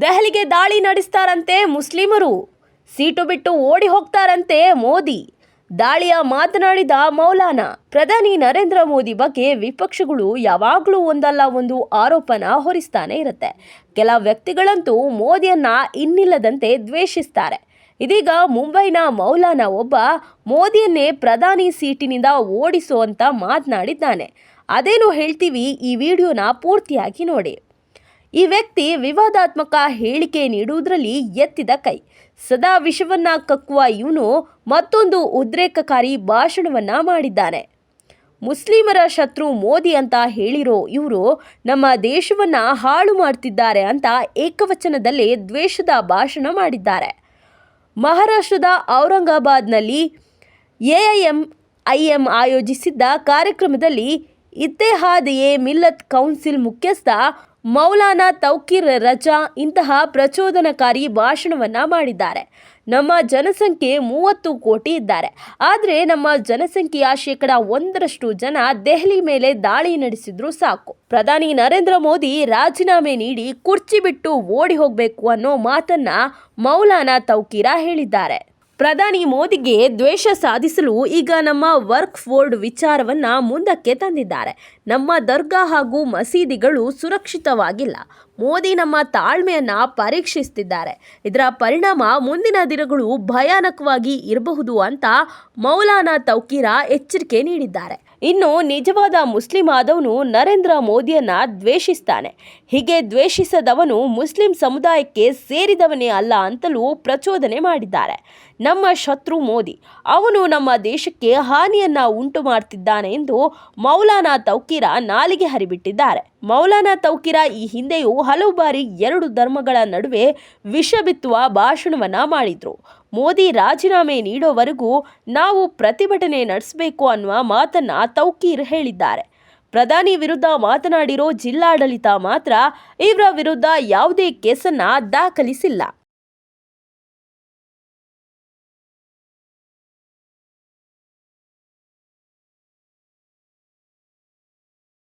ದೆಹಲಿಗೆ ದಾಳಿ ನಡೆಸ್ತಾರಂತೆ ಮುಸ್ಲಿಮರು. ಸೀಟು ಬಿಟ್ಟು ಓಡಿ ಹೋಗ್ತಾರಂತೆ ಮೋದಿ. ದಾಳಿಯ ಮಾತನಾಡಿದ ಮೌಲಾನ, ಪ್ರಧಾನಿ ನರೇಂದ್ರ ಮೋದಿ ಬಗ್ಗೆ ವಿಪಕ್ಷಗಳು ಯಾವಾಗಲೂ ಒಂದಲ್ಲ ಒಂದು ಆರೋಪನ ಹೊರಿಸ್ತಾನೆ ಇರುತ್ತೆ. ಕೆಲ ವ್ಯಕ್ತಿಗಳಂತೂ ಮೋದಿಯನ್ನ ಇನ್ನಿಲ್ಲದಂತೆ ದ್ವೇಷಿಸ್ತಾರೆ. ಇದೀಗ ಮುಂಬೈನ ಮೌಲಾನ ಒಬ್ಬ ಮೋದಿಯನ್ನೇ ಪ್ರಧಾನಿ ಸೀಟಿನಿಂದ ಓಡಿಸೋ ಅಂತ ಮಾತನಾಡಿದ್ದಾನೆ. ಅದೇನು ಹೇಳ್ತೀವಿ ಈ ವಿಡಿಯೋನ ಪೂರ್ತಿಯಾಗಿ ನೋಡಿ. ಈ ವ್ಯಕ್ತಿ ವಿವಾದಾತ್ಮಕ ಹೇಳಿಕೆ ನೀಡುವುದರಲ್ಲಿ ಎತ್ತಿದ ಕೈ. ಸದಾ ವಿಷವನ್ನ ಕಕ್ಕುವ ಇವನು ಮತ್ತೊಂದು ಉದ್ರೇಕಕಾರಿ ಭಾಷಣವನ್ನ ಮಾಡಿದ್ದಾನೆ. ಮುಸ್ಲಿಮರ ಶತ್ರು ಮೋದಿ ಅಂತ ಹೇಳಿರೋ ಇವರು ನಮ್ಮ ದೇಶವನ್ನ ಹಾಳು ಮಾಡ್ತಿದ್ದಾರೆ ಅಂತ ಏಕವಚನದಲ್ಲಿ ದ್ವೇಷದ ಭಾಷಣ ಮಾಡಿದ್ದಾರೆ. ಮಹಾರಾಷ್ಟ್ರದ ಔರಂಗಾಬಾದ್ನಲ್ಲಿ ಎಐಎಂ ಐಎಂ ಆಯೋಜಿಸಿದ್ದ ಕಾರ್ಯಕ್ರಮದಲ್ಲಿ ಇತ್ತೆಹಾದ್ ಎ ಮಿಲ್ಲತ್ ಕೌನ್ಸಿಲ್ ಮುಖ್ಯಸ್ಥ ಮೌಲಾನಾ ತೌಕೀರ್ ರಜಾ ಇಂತಹ ಪ್ರಚೋದನಕಾರಿ ಭಾಷಣವನ್ನ ಮಾಡಿದ್ದಾರೆ. ನಮ್ಮ ಜನಸಂಖ್ಯೆ ಮೂವತ್ತು ಕೋಟಿ ಇದ್ದಾರೆ. ಆದರೆ ನಮ್ಮ ಜನಸಂಖ್ಯೆಯ ಶೇಕಡ ಒಂದರಷ್ಟು ಜನ ದೆಹಲಿ ಮೇಲೆ ದಾಳಿ ನಡೆಸಿದ್ರು ಸಾಕು. ಪ್ರಧಾನಿ ನರೇಂದ್ರ ಮೋದಿ ರಾಜೀನಾಮೆ ನೀಡಿ ಕುರ್ಚಿ ಬಿಟ್ಟು ಓಡಿ ಹೋಗಬೇಕು ಅನ್ನೋ ಮಾತನ್ನ ಮೌಲಾನಾ ತೌಕೀರ ಹೇಳಿದ್ದಾರೆ. ಪ್ರಧಾನಿ ಮೋದಿಗೆ ದ್ವೇಷ ಸಾಧಿಸಲು ಈಗ ನಮ್ಮ ವರ್ಕ್ ಫೋರ್ಡ್ ವಿಚಾರವನ್ನ ಮುಂದಕ್ಕೆ ತಂದಿದ್ದಾರೆ. ನಮ್ಮ ದರ್ಗಾ ಹಾಗೂ ಮಸೀದಿಗಳು ಸುರಕ್ಷಿತವಾಗಿಲ್ಲ. ಮೋದಿ ನಮ್ಮ ತಾಳ್ಮೆಯನ್ನ ಪರೀಕ್ಷಿಸ್ತಿದ್ದಾರೆ. ಇದರ ಪರಿಣಾಮ ಮುಂದಿನ ದಿನಗಳು ಭಯಾನಕವಾಗಿ ಇರಬಹುದು ಅಂತ ಮೌಲಾನಾ ತೌಕೀರ ಎಚ್ಚರಿಕೆ ನೀಡಿದ್ದಾರೆ. ಇನ್ನು ನಿಜವಾದ ಮುಸ್ಲಿಂ ಆದವನು ನರೇಂದ್ರ ಮೋದಿಯನ್ನ ದ್ವೇಷಿಸ್ತಾನೆ. ಹೀಗೆ ದ್ವೇಷಿಸದವನು ಮುಸ್ಲಿಂ ಸಮುದಾಯಕ್ಕೆ ಸೇರಿದವನೇ ಅಲ್ಲ ಅಂತಲೂ ಪ್ರಚೋದನೆ ಮಾಡಿದ್ದಾರೆ. ನಮ್ಮ ಶತ್ರು ಮೋದಿ, ಅವನು ನಮ್ಮ ದೇಶಕ್ಕೆ ಹಾನಿಯನ್ನ ಉಂಟು ಮಾಡ್ತಿದ್ದಾನೆ ಎಂದು ಮೌಲಾನಾ ತೌಕೀರ ನಾಲಿಗೆ ಹರಿಬಿಟ್ಟಿದ್ದಾರೆ. ಮೌಲಾನಾ ತೌಕೀರ ಈ ಹಿಂದೆಯೂ ಹಲವು ಬಾರಿ ಎರಡು ಧರ್ಮಗಳ ನಡುವೆ ವಿಷ ಬಿತ್ತುವ ಭಾಷಣವನ್ನು ಮಾಡಿದರು. ಮೋದಿ ರಾಜೀನಾಮೆ ನೀಡೋವರೆಗೂ ನಾವು ಪ್ರತಿಭಟನೆ ನಡೆಸಬೇಕು ಅನ್ನುವ ಮಾತನ್ನು ತೌಕೀರ್ ಹೇಳಿದ್ದಾರೆ. ಪ್ರಧಾನಿ ವಿರುದ್ಧ ಮಾತನಾಡಿರೋ ಜಿಲ್ಲಾಡಳಿತ ಮಾತ್ರ ಇವರ ವಿರುದ್ಧ ಯಾವುದೇ ಕೇಸನ್ನು ದಾಖಲಿಸಿಲ್ಲ.